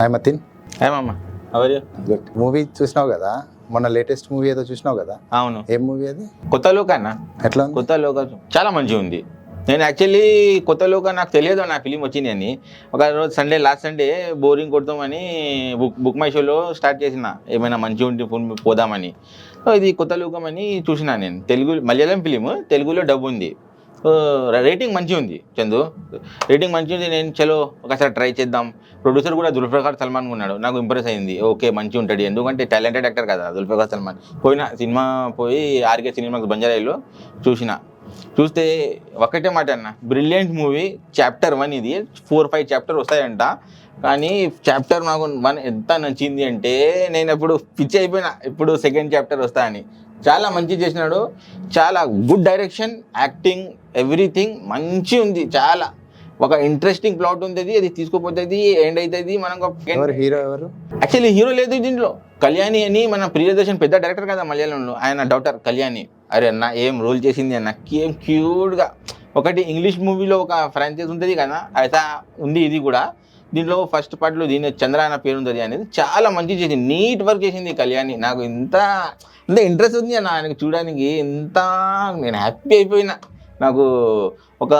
Hi Matin ఏమమ్మా ఎవరు good movie చూసినావు కదా? మొన్న లేటెస్ట్ మూవీ ఏదో చూసినావు కదా? అవును. ఏం మూవీ అది? కొత్త లోక అన్న. ఎట్లా కొత్త లోక చాలా మంచిగా ఉంది. నేను యాక్చువల్లీ కొత్త లోక నాకు తెలియదు నా ఫిలిం వచ్చింది అని. ఒక రోజు సండే లాస్ట్ సండే బోరింగ్ కొడతామని బుక్ బుక్ మై షోలో స్టార్ట్ చేసిన. ఏమైనా మంచిగా ఉంటే ఫోన్ పోదామని. సో ఇది కొత్త లోకం అని చూసిన నేను. తెలుగు మలయాళం ఫిలిం తెలుగులో డబ్బు ఉంది. రేటింగ్ మంచిగా ఉంది చందు. రేటింగ్ మంచిగా ఉంది నేను చలో ఒకసారి ట్రై చేద్దాం. ప్రొడ్యూసర్ కూడా దుల్ఫర్ సల్మాన్ ఉన్నాడు నాకు ఇంప్రెస్ అయింది. ఓకే మంచిగా ఉంటుంది ఎందుకంటే టాలెంటెడ్ యాక్టర్ కదా దుల్ఫర్ సల్మాన్. పోయిన సినిమా పోయి ఆర్కే సినిమాకి బంజారాయిలో చూసిన. చూస్తే ఒకటే మాట అన్న బ్రిలియంట్ మూవీ చాప్టర్ వన్ ఇది ఫోర్ ఫైవ్ చాప్టర్ వస్తాయంట. కానీ చాప్టర్ నాకు వన్ ఎంత నచ్చింది అంటే నేను ఇప్పుడు పిచ్చి అయిపోయినా ఇప్పుడు సెకండ్ చాప్టర్ వస్తా అని. చాలా మంచి చేసినాడు. చాలా గుడ్ డైరెక్షన్ యాక్టింగ్ ఎవ్రీథింగ్ మంచి ఉంది చాలా. ఒక ఇంట్రెస్టింగ్ ప్లాట్ ఉంది అది తీసుకుపోతుంది ఎండ్ అవుతుంది మనం హీరో ఎవరు? యాక్చువల్లీ హీరో లేదు దీంట్లో. కళ్యాణి అని మన ప్రియదర్శన్ పెద్ద డైరెక్టర్ కదా మలయాళంలో. ఆయన డాక్టర్ కళ్యాణి. అరే అన్న ఏం రోల్ చేసింది అన్న? ఏం క్యూట్గా ఒకటి ఇంగ్లీష్ మూవీలో ఒక ఫ్రాంచైజ్ ఉంటుంది కదా అయితే ఉంది ఇది కూడా. దీంట్లో ఫస్ట్ పార్ట్లో దీని చంద్ర అన్న పేరు ఉంటుంది అనేది చాలా మంచి చేసింది. నీట్ వర్క్ చేసింది కళ్యాణి. నాకు ఇంత ఇంత ఇంట్రెస్ట్ ఉంది అన్న. ఆయనకు చూడడానికి ఎంత నేను హ్యాపీ అయిపోయినా. నాకు ఒక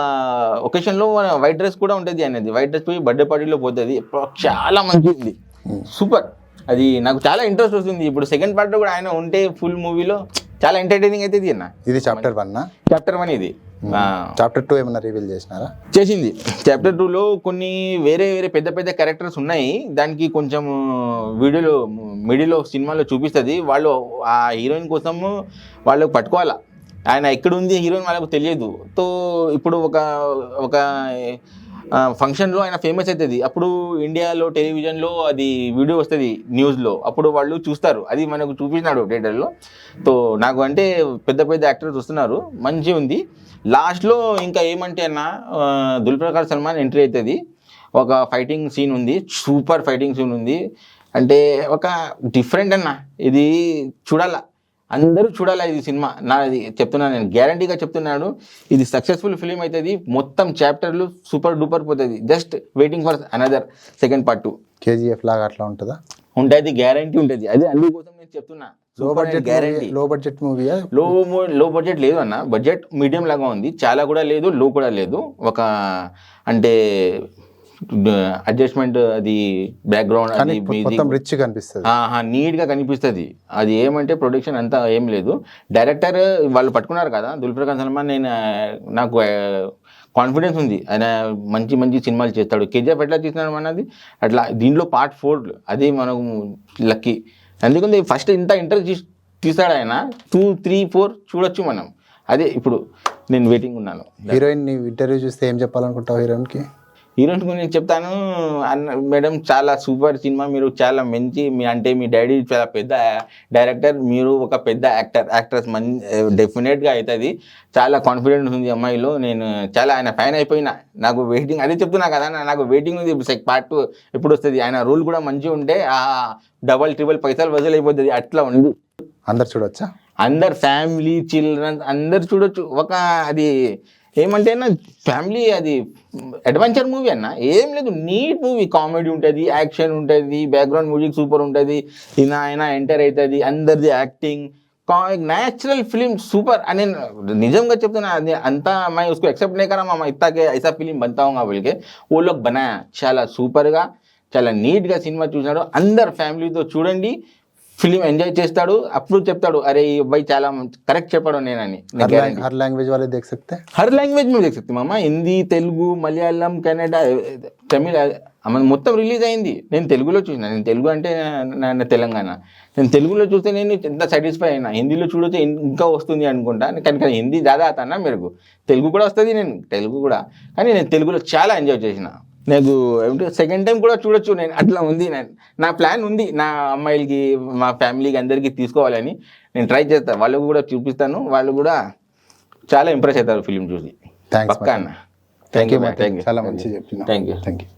ఒకేషన్లో వైట్ డ్రెస్ కూడా ఉంటుంది అనేది. వైట్ డ్రెస్ పోయి బర్త్డే పార్టీలో పోతుంది. చాలా మంచిది సూపర్ అది నాకు చాలా ఇంట్రెస్ట్ వస్తుంది. ఇప్పుడు సెకండ్ పార్ట్లో కూడా ఆయన ఉంటే ఫుల్ మూవీలో చాలా ఎంటర్టైనింగ్ అవుతుంది అన్న. ఇది చాప్టర్ వన్ చాప్టర్ వన్ ఇది. చాప్టర్ టూ ఏమన్నా రివీల్ చేసినారా? చేసింది. చాప్టర్ టూలో కొన్ని వేరే వేరే పెద్ద పెద్ద క్యారెక్టర్స్ ఉన్నాయి. దానికి కొంచెం వీడియోలో మిడిలో సినిమాలో చూపిస్తుంది. వాళ్ళు ఆ హీరోయిన్ కోసము వాళ్ళు పట్టుకోవాలా? ఆయన ఎక్కడుంది హీరోయిన్ వాళ్ళకు తెలియదు. తో ఇప్పుడు ఒక ఒక ఫంక్షన్లో ఆయన ఫేమస్ అవుతుంది అప్పుడు ఇండియాలో టెలివిజన్లో అది వీడియో వస్తుంది న్యూస్లో అప్పుడు వాళ్ళు చూస్తారు. అది మనకు చూపించినాడు థియేటర్లో తో నాకు అంటే పెద్ద పెద్ద యాక్టర్స్ వస్తున్నారు. మంచి ఉంది. లాస్ట్లో ఇంకా ఏమంటే అన్న దుల్ప్రకాష్ సల్మాన్ ఎంట్రీ అవుతుంది ఒక ఫైటింగ్ సీన్ ఉంది. సూపర్ ఫైటింగ్ సీన్ ఉంది. అంటే ఒక డిఫరెంట్ అన్న. ఇది చూడాలా? అందరూ చూడాలా ఇది సినిమా? నా ఇది చెప్తున్నాను నేను. గ్యారంటీగా చెప్తున్నాను ఇది సక్సెస్ఫుల్ ఫిలిం అవుతుంది మొత్తం చాప్టర్లు సూపర్ డూపర్ పోతుంది. Just waiting for another second part two KGF లాగా అట్లా ఉంటుందా? ఉంటుంది గ్యారంటీ ఉంటుంది. అదే అందుకోసం నేను చెప్తున్నా. Low budget guarantee low budget మూవీయా low low budget లేదు అన్న. బడ్జెట్ మీడియం లాగా ఉంది. చాలా కూడా లేదు లో కూడా లేదు. ఒక అంటే అడ్జస్ట్మెంట్ అది బ్యాక్గ్రౌండ్ అది. మొత్తం రిచ్ కనిపిస్తుంది. అది ఏమంటే ప్రొడక్షన్ అంతా ఏం లేదు. డైరెక్టర్ వాళ్ళు పట్టుకున్నారు కదా దుల్ప్రకాష్ సల్మాన్ నేను నాకు కాన్ఫిడెన్స్ ఉంది. ఆయన మంచి మంచి సినిమాలు చేస్తాడు. కేజీఎఫ్ ఎట్లా తీసినాడు అన్నది అట్లా దీంట్లో పార్ట్ ఫోర్ అది మనకు లక్కీ అందుకని ఫస్ట్ ఇంత ఇంట్రెస్ట్ తీస్తాడు ఆయన. టూ త్రీ ఫోర్ చూడొచ్చు మనం. అదే ఇప్పుడు నేను వెయిటింగ్ ఉన్నాను. హీరోయిన్ ఇంటర్వ్యూ చూస్తే ఏం చెప్పాలనుకుంటావు హీరోయిన్కి హీరోయిన్ గురించి నేను చెప్తాను. అన్న మేడం చాలా సూపర్ సినిమా. మీరు చాలా మంచి మీ అంటే మీ డాడీ చాలా పెద్ద డైరెక్టర్. మీరు ఒక పెద్ద యాక్టర్ యాక్ట్రెస్ మన్ డెఫినెట్గా అవుతుంది. చాలా కాన్ఫిడెన్స్ ఉంది అమ్మాయిలో. నేను చాలా ఆయన ఫ్యాన్ అయిపోయినా. నాకు వెయిటింగ్ అదే చెప్తున్నా కదా నాకు వెయిటింగ్ ఉంది. పార్ట్ ఎప్పుడు వస్తుంది? ఆయన రూల్ కూడా మంచిగా ఉంటే ఆ డబల్ ట్రిబుల్ పైసలు వసూలు అయిపోతుంది. అట్లా ఉంది. అందరు చూడొచ్చా? అందరు ఫ్యామిలీ చిల్డ్రన్ అందరు చూడొచ్చు. ఒక అది ఏమంటే అన్న ఫ్యామిలీ అది అడ్వెంచర్ మూవీ అన్న ఏం లేదు నీట్ మూవీ కామెడీ ఉంటుంది యాక్షన్ ఉంటుంది బ్యాక్గ్రౌండ్ మ్యూజిక్ సూపర్ ఉంటుంది ఈయన ఆయన ఎంటర్ అవుతుంది అందరిది యాక్టింగ్ नेचुरल फिल्म सुपर అని నిజంగా చెప్తున్నా అది అంతా मैं उसको एक्सेप्ट नहीं करा मामा इतना के ऐसा फिल्म बनता होगा बोल के वो लोग बनाया చాలా సూపర్గా చాలా నీట్గా సినిమా చూసినాడు అందరు ఫ్యామిలీతో చూడండి ఫిలిం ఎంజాయ్ చేస్తాడు అప్పుడు చెప్తాడు అరే ఈ అబ్బాయి చాలా కరెక్ట్ చెప్పాడు నేనని. హర్ లాంగ్వేజ్ వాళ్ళే దేఖ సక్తే హర్ లాంగ్వేజ్ మేము దేఖ సక్తే మామ. హిందీ తెలుగు మలయాళం కన్నడ తమిళ మొత్తం రిలీజ్ అయింది. నేను తెలుగులో చూసిన. నేను తెలుగు అంటే నా తెలంగాణ. నేను తెలుగులో చూస్తే నేను ఎంత సాటిస్ఫై అయినా. హిందీలో చూడొచ్చే ఇంకా వస్తుంది అనుకుంటా. కానీ కానీ హిందీ దాదా అతన్నా మెరుగు. తెలుగు కూడా వస్తుంది నేను తెలుగు కూడా. కానీ నేను తెలుగులో చాలా ఎంజాయ్ చేసిన. నాకు ఏమిటి సెకండ్ టైం కూడా చూడొచ్చు నేను అట్లా ఉంది నేను నా ప్లాన్ ఉంది. నా అమ్మాయిలకి మా ఫ్యామిలీకి అందరికీ తీసుకోవాలని నేను ట్రై చేస్తాను వాళ్ళకు కూడా చూపిస్తాను. వాళ్ళు కూడా చాలా ఇంప్రెస్ అవుతారు ఫిలిం చూసి. పక్కా అన్న. థ్యాంక్ యూ థ్యాంక్ యూ చాలా మంచిగా చెప్పినా థ్యాంక్ యూ థ్యాంక్ యూ